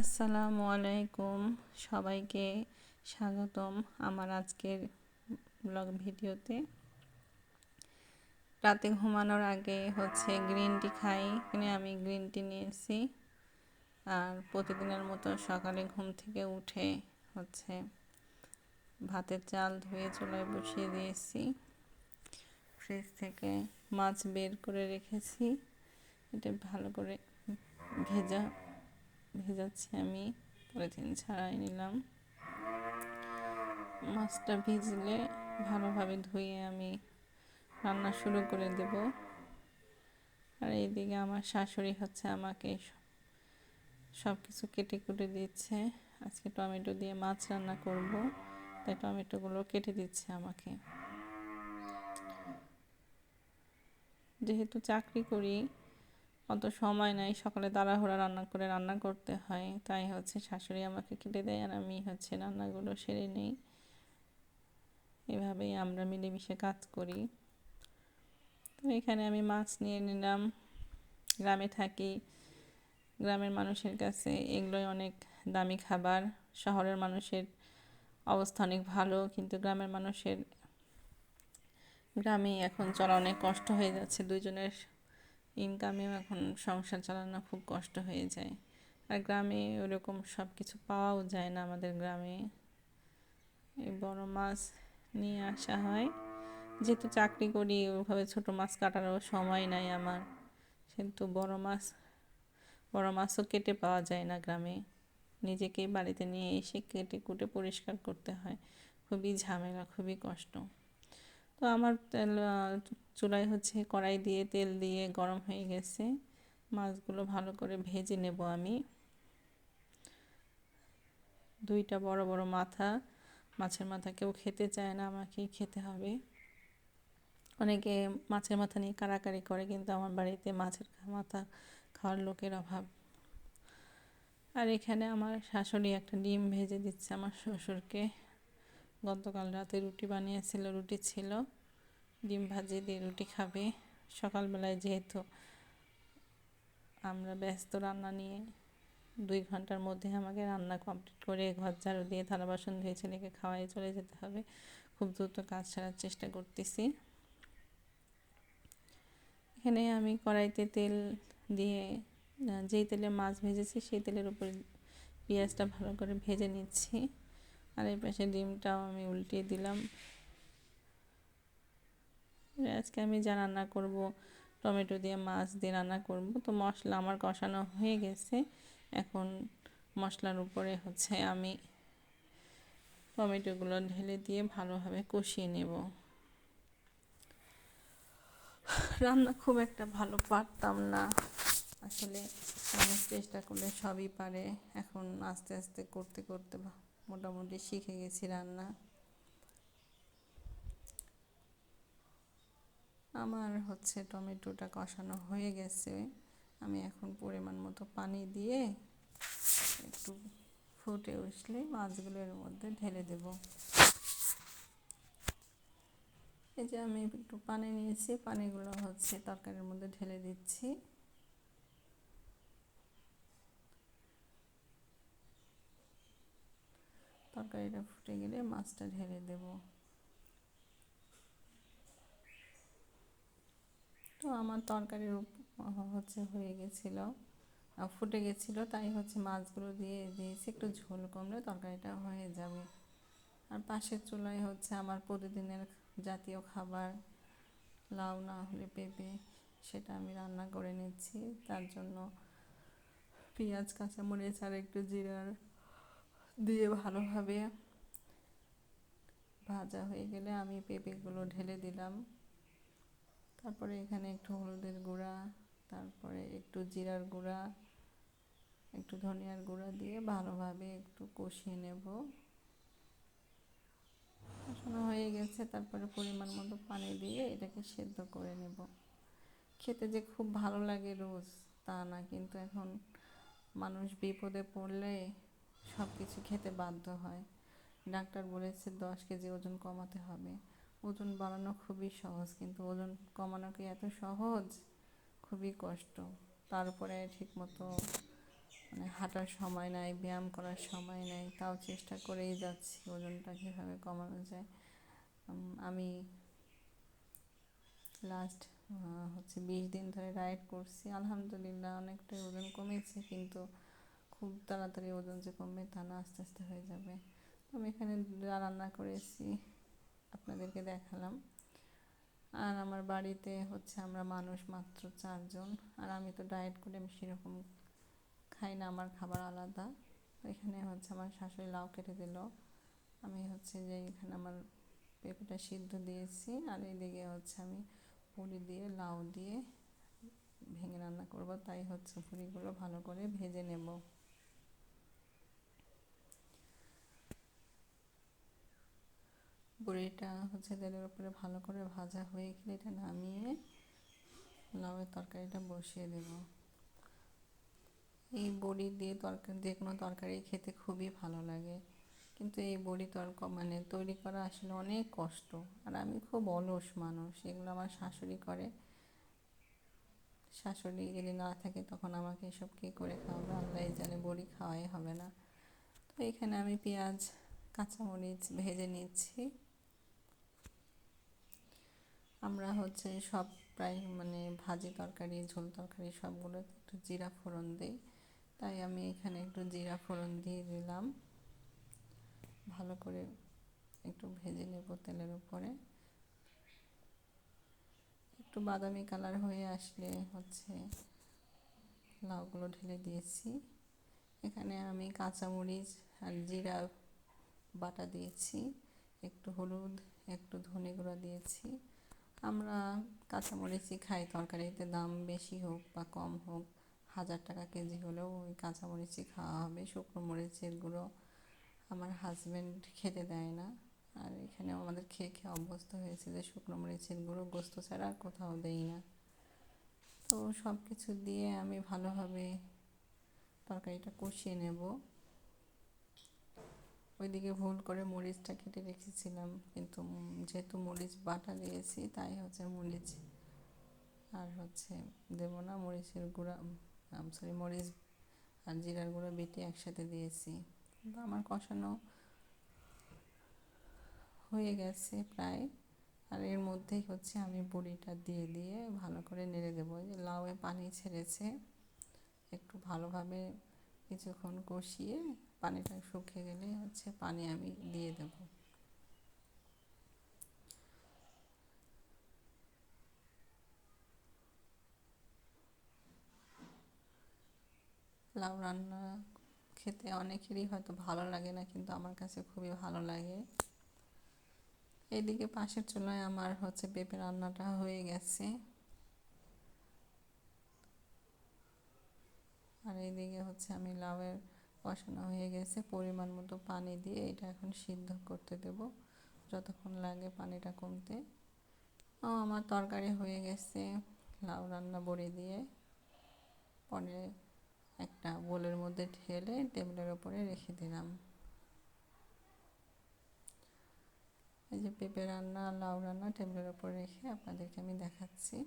আসসালামু আলাইকুম। সবাইকে স্বাগতম আমার আজকের ব্লগ ভিডিওতে। রাতে ঘুমানোর আগে হচ্ছে গ্রিন টি খাই। এখানে আমি গ্রিন টি নিয়েছি। আর প্রতিদিনের মতো সকালে ঘুম থেকে উঠে হচ্ছে ভাতের চাল ধুয়ে চুলায় বসিয়ে দিয়েছি। ফ্রিজ থেকে মাছ বের করে রেখেছি। এটা ভালো করে ভেজা ভেজাচ্ছি আমি। পলিথিন ছাড়াই নিলাম। মাছটা ভিজলে ভালোভাবে ধুয়ে আমি রান্না শুরু করে দেব। আর এইদিকে আমার শাশুড়ি হচ্ছে আমাকে সব কিছু কেটে কুটে দিচ্ছে। আজকে টমেটো দিয়ে মাছ রান্না করব, তাই টমেটোগুলো কেটে দিচ্ছে আমাকে। যেহেতু চাকরি করি অত সময় নাই, সকালে তাড়াহুড়া রান্না করে রান্না করতে হয়। তাই হচ্ছে শাশুড়ি আমাকে কেটে দেয় আর আমি হচ্ছে রান্নাগুলো সেরে নিই। এভাবেই আমরা মিলেমিশে কাজ করি। তো এখানে আমি মাছ নিয়ে নিলাম। গ্রামে থাকি। গ্রামের মানুষের কাছে এগুলোই অনেক দামি খাবার। শহরের মানুষের অবস্থা অনেক ভালো, কিন্তু গ্রামের মানুষের গ্রামে এখন চলা অনেক কষ্ট হয়ে যাচ্ছে। দুজনের ইনকামেও এখন সংসার চালানো খুব কষ্ট হয়ে যায়। আর গ্রামে ওরকম সব কিছু পাওয়াও যায় না আমাদের গ্রামে। এই বড় মাছ নিয়ে আসা হয়। যেহেতু চাকরি করি ওইভাবে ছোট মাছ কাটারও সময় নাই আমার। কিন্তু বড় মাছ, বড় মাছও কেটে পাওয়া যায় না গ্রামে। নিজেকেই বাড়িতে নিয়ে এসে কেটে কুটে পরিষ্কার করতে হয়। খুবই ঝামেলা, খুবই কষ্ট। তো আমার চুলায় হচ্ছে কড়াই দিয়ে তেল দিয়ে গরম হয়ে গেছে। মাছগুলো ভালো করে ভেজে নেব আমি। দুইটা বড় বড় মাথা। মাছের মাথা কেউ খেতে চায় না, আমাকেই খেতে হবে। অনেকে মাছের মাথা নিয়ে কারাকারি করে, কিন্তু আমার বাড়িতে মাছের মাথা খাওয়ার লোকের অভাব। আর এখানে আমার শাশুড়ি একটা ডিম ভেজে দিচ্ছে আমার শ্বশুরকে। গতকাল রাতে রুটি বানিয়েছিল, রুটি ছিল। ডিম ভাজি দিয়ে রুটি খাবে। সকালবেলায় যেহেতু আমরা ব্যস্ত রান্না নিয়ে দুই ঘণ্টার মধ্যে আমাকে রান্না কমপ্লিট করে ঘর ঝাড়ু দিয়ে, থালা বাসন ধুয়ে ছেলেকে খাওয়াই চলে যেতে হবে। খুব দ্রুত কাজ ছাড়ার চেষ্টা করতেছি। এখানে আমি কড়াইতে তেল দিয়ে যেই তেলে মাছ ভেজেছি সেই তেলের উপরে পেঁয়াজটা ভালো করে ভেজে নিচ্ছি। আর এই পাশে ডিমটাও আমি উল্টিয়ে দিলাম। আজকে আমি যা রান্না করব, টমেটো দিয়ে মাছ দিয়ে রান্না করব। তো মশলা আমার কষানো হয়ে গেছে। এখন মশলার উপরে হচ্ছে আমি টমেটোগুলো ঢেলে দিয়ে ভালোভাবে কষিয়ে নেব। রান্না খুব একটা ভালো পারতাম না। আসলে মানুষ চেষ্টা করলে সবই পারে। এখন আস্তে আস্তে করতে করতে মোটামুটি শিখে গেছি রান্না। আমার হচ্ছে টমেটোটা কষানো হয়ে গেছে। আমি এখন পরিমাণ মতো পানি দিয়ে একটু ফুটে উঠলে মাছগুলো এর মধ্যে ঢেলে দেব। এই যে আমি একটু পানি নিয়েছি, পানিগুলো হচ্ছে তরকারির মধ্যে ঢেলে দিচ্ছি। তরকারিটা ফুটে গেলে মাছটা ঢেলে দেবো। তো আমার তরকারির হচ্ছে হয়ে গেছিল। ফুটে গেছিল, তাই হচ্ছে মাছগুলো দিয়ে দিয়েছি, একটু ঝোল কমলে তরকারিটা হয়ে যাবে। আর পাশের চুলায় হচ্ছে আমার প্রতিদিনের জাতীয় খাবার, লাউ না হলে পেঁপে, সেটা আমি রান্না করে নিচ্ছি। তার জন্য পেঁয়াজ কাঁচা কাঁচামরিচ আর একটু জিরার দিয়ে ভালোভাবে ভাজা হয়ে গেলে আমি পেঁপেগুলো ঢেলে দিলাম। তারপরে এখানে একটু হলুদের গুঁড়া, তারপরে একটু জিরার গুঁড়া, একটু ধনিয়ার গুঁড়া দিয়ে ভালোভাবে একটু কষিয়ে নেব। কষানো হয়ে গেছে, তারপরে পরিমাণ মতো পানি দিয়ে এটাকে সেদ্ধ করে নেব। খেতে যে খুব ভালো লাগে রোজ, তা না, কিন্তু এখন মানুষ বিপদে পড়লে সব কিছু খেতে বাধ্য হয়। ডাক্তার বলেছে দশ কেজি ওজন কমাতে হবে। ওজন বাড়ানো খুবই সহজ, কিন্তু ওজন কমানো কি এত সহজ? খুবই কষ্ট। তারপরে ঠিকমতো মানে হাঁটার সময় নাই, ব্যায়াম করার সময় নেই, তাও চেষ্টা করেই যাচ্ছি ওজনটা কীভাবে কমানো যায়। আমি লাস্ট হচ্ছে বিশ দিন ধরে ডায়েট করছি। আলহামদুলিল্লাহ অনেকটাই ওজন কমেছে, কিন্তু খুব তাড়াতাড়ি ওজন যে কমবে তা না, আস্তে আস্তে হয়ে যাবে। আমি এখানে রান্না করেছি আপনাদেরকে দেখালাম। আর আমার বাড়িতে হচ্ছে আমরা মানুষ মাত্র চারজন। আর আমি তো ডায়েট করে আমি সেরকম খাই না, আমার খাবার আলাদা। এখানে হচ্ছে আমার শাশুড়ি লাউ কেটে দিল। আমি হচ্ছে যে এখানে আমার পেঁপেটা সিদ্ধ দিয়েছি। আর এদিকে হচ্ছে আমি পুরি দিয়ে, লাউ দিয়ে ভেঙে রান্না করব। তাই হচ্ছে পুরিগুলো ভালো করে ভেজে নেব। বড়িটা হচ্ছে তেলের উপরে ভালো করে ভাজা হয়ে গেলে এটা নামিয়ে লাউয়ের তরকারিটা বসিয়ে দেব। এই বড়ি দিয়ে তরকারি যে কোনো তরকারি খেতে খুবই ভালো লাগে। কিন্তু এই বড়ি তরক মানে তৈরি করা আসলে অনেক কষ্ট। আর আমি খুব অলস মানুষ, এগুলো আমার শাশুড়ি করে। শাশুড়ি যদি না থাকে তখন আমাকে এসব কী করে খাওয়াবে? আল্লাহ জানে বড়ি খাওয়াই হবে না। তো এখানে আমি পেঁয়াজ, কাঁচামরিচ ভেজে নিচ্ছি। আমরা হচ্ছে সব প্রায় মানে ভাজি তরকারি, ঝোল তরকারি সবগুলো একটু জিরা ফোড়ন দিই। তাই আমি এখানে একটু জিরা ফোড়ন দিয়ে দিলাম। ভালো করে একটু ভেজে নেব তেলের উপরে। একটু বাদামি কালার হয়ে আসলে হচ্ছে লাউগুলো ঢেলে দিয়েছি। এখানে আমি কাঁচামরিচ আর জিরা বাটা দিয়েছি। একটু হলুদ, একটু ধনে গুঁড়া দিয়েছি। আমরা কাঁচামরিচই খাই, তরকারিতে দাম বেশি হোক বা কম হোক, হাজার টাকা কেজি হলেও ওই কাঁচামরিচই খাওয়া হবে। শুকনো মরিচের গুঁড়ো আমার হাজব্যান্ড খেতে দেয় না। আর এখানেও আমাদের খেয়ে খেয়ে অভ্যস্ত হয়েছে যে শুকনো মরিচের গুঁড়ো গোস্ত ছাড়া আর কোথাও দেই না। তো সব কিছু দিয়ে আমি ভালোভাবে তরকারিটা কষিয়ে নেব। ওইদিকে ভুল করে মরিচটা কেটে রেখেছিলাম, কিন্তু যেহেতু মরিচ বাটা দিয়েছি, তাই হচ্ছে মরিচ আর হচ্ছে দেবো না, মরিচের গুঁড়া সরি মরিচ আর জিরার গুঁড়া বেটে একসাথে দিয়েছি। আমার কষানো হয়ে গেছে প্রায়, আর এর মধ্যেই হচ্ছে আমি বড়িটা দিয়ে দিয়ে ভালো করে নেড়ে দেবো। যে লাউয়ে পানি ছেড়েছে, একটু ভালোভাবে কিছুক্ষণ কষিয়ে পানিটা শুকিয়ে গেলে হচ্ছে পানি আমি দিয়ে দেব। লাউ রান্না খেতে অনেকেরই হয়তো ভালো লাগে না, কিন্তু আমার কাছে খুবই ভালো লাগে। এদিকে পাশের চুলায় আমার হচ্ছে পেঁপে রান্নাটা হয়ে গেছে। আর এইদিকে হচ্ছে আমি লাউয়ের কষানো হয়ে গেছে। পরিমাণ মতো পানি দিয়ে এটা এখন সিদ্ধ করতে দেব। যতক্ষণ লাগে পানিটা কমতে। আমার তরকারি হয়ে গেছে লাউ রান্না বড়ি দিয়ে। পরে একটা বোলের মধ্যে ঢেলে টেবিলের ওপরে রেখে দিলাম। এই যে পেঁপে রান্না, লাউ রান্না টেবিলের ওপর রেখে আপনাদেরকে আমি দেখাচ্ছি।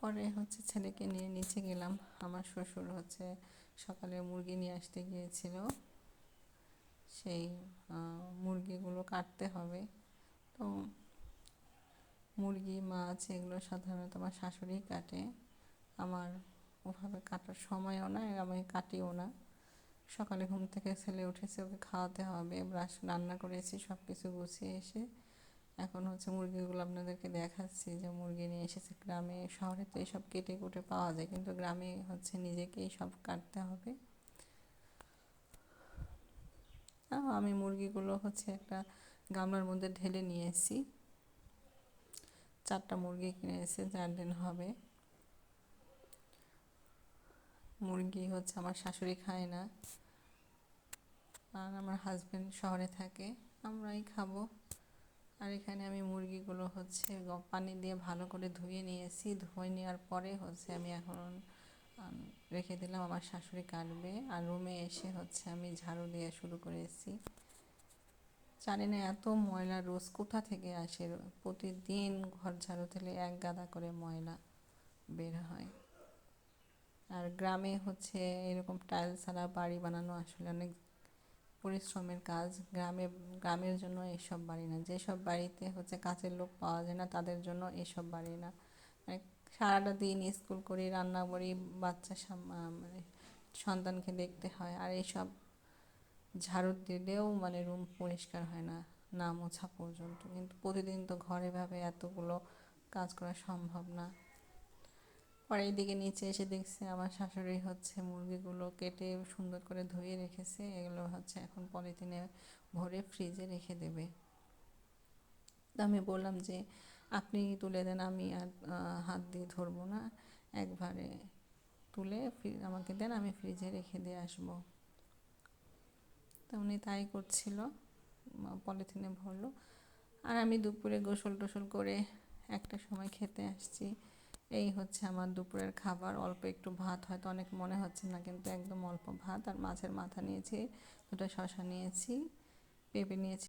পরে হচ্ছে ছেলেকে নিয়ে নিচে গেলাম। আমার শ্বশুর হচ্ছে সকালে মুরগি নিয়ে আসতে গিয়েছিল। সেই মুরগিগুলো কাটতে হবে। তো মুরগি, মাছ এগুলো সাধারণত আমার শাশুড়ি কাটে। আমার ওভাবে কাটার সময়ও না আমি কাটিও না। সকালে ঘুম থেকে ছেলে উঠেছে, ওকে খাওয়াতে হবে, ব্রাশ, রান্না করেছি সব কিছু গুছিয়ে এসে এখন হচ্ছে মুরগিগুলো আপনাদেরকে দেখাচ্ছি যে মুরগি নিয়ে এসেছে গ্রামে, শহরে তো এইসব কেটে কুটে পাওয়া যায়, কিন্তু গ্রামে হচ্ছে নিজেকেই সব কাটতে হবে। আমি মুরগিগুলো হচ্ছে একটা গামলার মধ্যে ঢেলে নিয়ে এসেছি। চারটা মুরগি কিনে এসে চার দিন হবে। মুরগি হচ্ছে আমার শাশুড়ি খায় না। আর আমার হাজব্যান্ড শহরে থাকে, আমরাই খাব। আর এখানে আমি মুরগিগুলো হচ্ছে পানি দিয়ে ভালো করে ধুয়ে নিয়েছি। ধুয়ে নেওয়ার পরে হচ্ছে আমি এখন রেখে দিলাম আমার শাশুড়ি কাটবে। আর রুমে এসে হচ্ছে আমি ঝাড়ু দিয়ে শুরু করেছি। জানি না এত ময়লা রোজ কোথা থেকে আসে? প্রতিদিন ঘর ঝাড়ু দিলে এক গাদা করে ময়লা বের হয়। আর গ্রামে হচ্ছে এরকম টাইলস ছাড়া বাড়ি বানানো আসলে অনেক পরিশ্রমের কাজ, গ্রামে, গ্রামের জন্য এসব বাড়ি না। যেসব বাড়িতে হচ্ছে কাজের লোক পাওয়া যায় না, তাদের জন্য এসব বাড়ি না। মানে সারাটা দিন স্কুল করি, রান্না করি, বাচ্চা মানে সন্তানকে দেখতে হয়। আর এইসব ঝাড়ু দিলেও মানে রুম পরিষ্কার হয় না না মোছা পর্যন্ত। কিন্তু প্রতিদিন তো ঘরে ভাবে এতগুলো কাজ করা সম্ভব না। পরে এইদিকে নিচে এসে দেখছি আমার শাশুড়ি হচ্ছে মুরগিগুলো কেটে সুন্দর করে ধুয়ে রেখেছে। এগুলো হচ্ছে এখন পলিথিনে ভরে ফ্রিজে রেখে দেবে। তো আমি বললাম যে, আপনি তুলে দেন, আমি আর হাত দিয়ে ধরবো না। একবারে তুলে আমাকে দেন, আমি ফ্রিজে রেখে দিয়ে আসব। তো উনি তাই করছিল পলিথিনে ভরলো। আর আমি দুপুরে গোসল টোসল করে একটা সময় খেতে আসছি। এই হচ্ছে আমার দুপুরের খাবার। অল্প একটু ভাত, হয়তো অনেক মনে হচ্ছে না, কিন্তু একদম অল্প ভাত। আর মাছের মাথা নিয়েছি, দুটো শশা নিয়েছি, পেঁপে নিয়েছি।